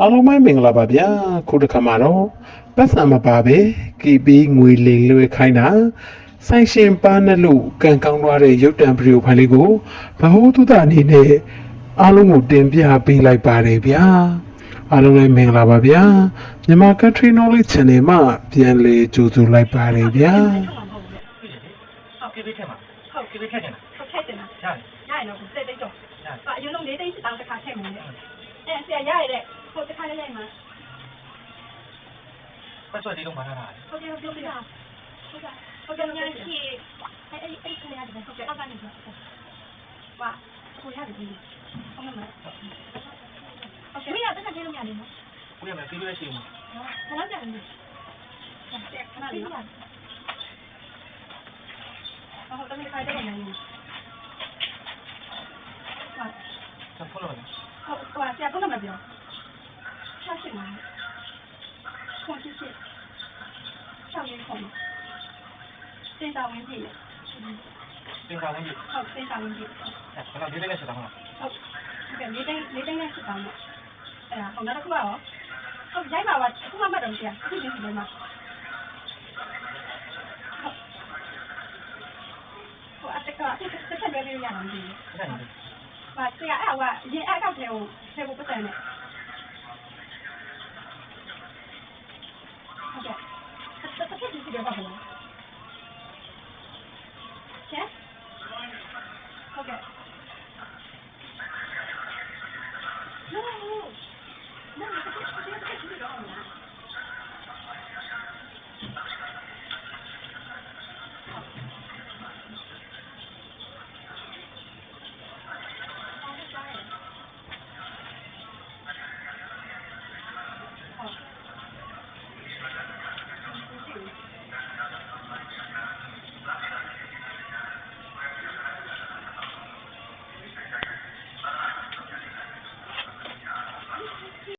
အားလုံးပဲမင်္ဂလာပါဗျာခုတစ်ခါမှာတော့ပတ်စံမပါပဲကီပီငွေလိမ်လွှဲခိုင်းတာဆိုင်ရှင်ပါနဲ့လို့ကန်ကောင်းသွားတဲ့ရုပ်တံဗီဒီယိုဖိုင်လေးကိုဘ ਹੁ တုဒအနေနဲ့အားလုံးကိုတင်ပြပေးလိုက်ပါတယ်ဗျာအားလုံးလည်းမင်္ဂလာပါဗျာမြန်မာ Country Knowledge Channel မှာပြန်လည်ကြိုဆိုလိုက်ပါတယ်ဗျာဟုတ်ကဲ့ပြီထက်မှာဟုတ်ကဲ့ပြီထက်တယ်ဟုတ်ထက်တယ်နော်ရတယ်ရရင်တော့စိတ်သိတော့ရတယ်အရင်တော့၄သိန်းစစ်တောင်းတစ်ခါထည့်မယ်လေအဲဆရာရရတဲ့ ဟိုတစ်ခါလေးလိုက်မှာပတ်စွဲဒီလုံးမှာထားတာဟုတ်ကဲ့ဟုတ်ကဲ့ဟုတ်ကဲ့ဟုတ်ကဲ့ညာရှိအဲအဲအဲခဏရတယ်ဟုတ်ကဲ့အောက်ကနေပြောပါကိုရတယ်ဒီဟုတ်မှာဟုတ်ကဲ့မရတက်တက်လို့ရတယ်နော်ကိုရမယ်ပြီးလို့ရှိရင်ခဏကြာနေခဏလေး စင်တာဝင်ကြည့်သင်္ကာဝင်ပြီဟုတ်စင်တာဝင်ကြည့်အဲ့ဒါဒီလေးနဲ့ဆက်တာမှာဟုတ်ကဲ့လေးတိုင်းလေးတိုင်းနဲ့စစ်တောင်းတော့အဲ့ဒါဟိုနောက်တစ်ခုရောဟုတ်ရိုက်ပါပါခုမှမတော့ဆရာခုဒီဒီမှာဟိုအတက်ကတက်တက်ပဲလေးရအောင်ဒီအဲ့ဒါနေပါဆရာအဲ့ဟိုကရင်အဲ့ကောက်တယ်ဟိုဆယ်ကိုပတ်တယ်နဲ့ down now.